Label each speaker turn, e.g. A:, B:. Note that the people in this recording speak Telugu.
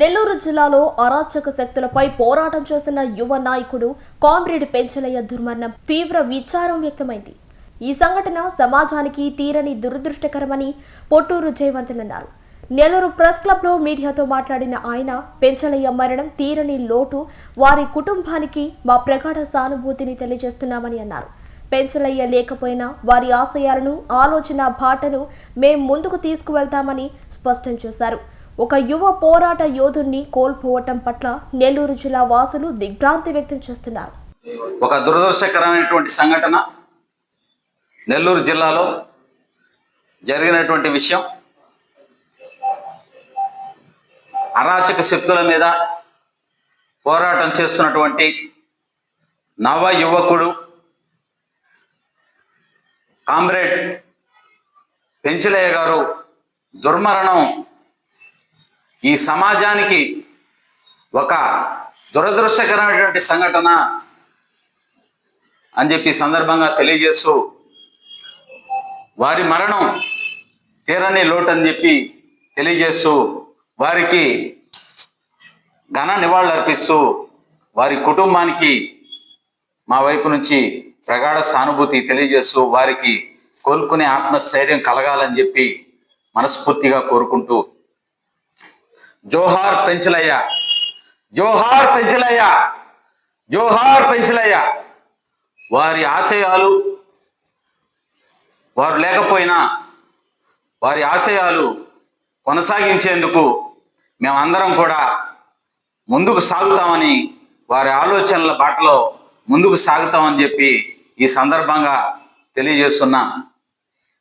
A: నెల్లూరు జిల్లాలో అరాచక శక్తులపై పోరాటం చేస్తున్న యువ నాయకుడు కామ్రేడ్ పెంచలయ్య దుర్మరణం తీవ్ర విచారం వ్యక్తమైంది. ఈ సంఘటన సమాజానికి తీరని దురదృష్టకరమని పొట్టూరు జయవర్ధన్ అన్నారు. నెల్లూరు ప్రెస్ క్లబ్లో మీడియాతో మాట్లాడిన ఆయన పెంచలయ్య మరణం తీరని లోటు వారి కుటుంబానికి మా ప్రగాఢ సానుభూతిని తెలియజేస్తున్నామని అన్నారు. పెంచలయ్య లేకపోయినా వారి ఆశయాలను ఆలోచన బాటను మేం ముందుకు తీసుకువెళ్తామని స్పష్టం చేశారు. ఒక యువ పోరాట యోధుణ్ణి కోల్పోవటం పట్ల నెల్లూరు జిల్లా వాసులు దిగ్భ్రాంతి వ్యక్తం చేస్తున్నారు.
B: ఒక దురదృష్టకరమైనటువంటి సంఘటన నెల్లూరు జిల్లాలో జరిగినటువంటి విషయం. అరాచక శక్తుల మీద పోరాటం చేస్తున్నటువంటి నవ యువకుడు కామ్రేడ్ పెంచలయ్య గారు దుర్మరణం ఈ సమాజానికి ఒక దురదృష్టకరమైనటువంటి సంఘటన అని చెప్పి సందర్భంగా తెలియజేస్తూ వారి మరణం తీరని లోటు అని చెప్పి తెలియజేస్తూ వారికి ఘన నివాళులు అర్పిస్తూ వారి కుటుంబానికి మా వైపు నుంచి ప్రగాఢ సానుభూతి తెలియజేస్తూ వారికి కోలుకునే ఆత్మస్థైర్యం కలగాలని చెప్పి మనస్ఫూర్తిగా కోరుకుంటూ జోహార్ పెంచలయ్య. జోహార్ పెంచలయ్య. జోహార్ పెంచలయ్య. వారి ఆశయాలు వారు లేకపోయినా వారి ఆశయాలు కొనసాగించేందుకు మేమందరం కూడా ముందుకు సాగుతామని వారి ఆలోచనల బాటలో ముందుకు సాగుతామని చెప్పి ఈ సందర్భంగా తెలియజేస్తున్నా.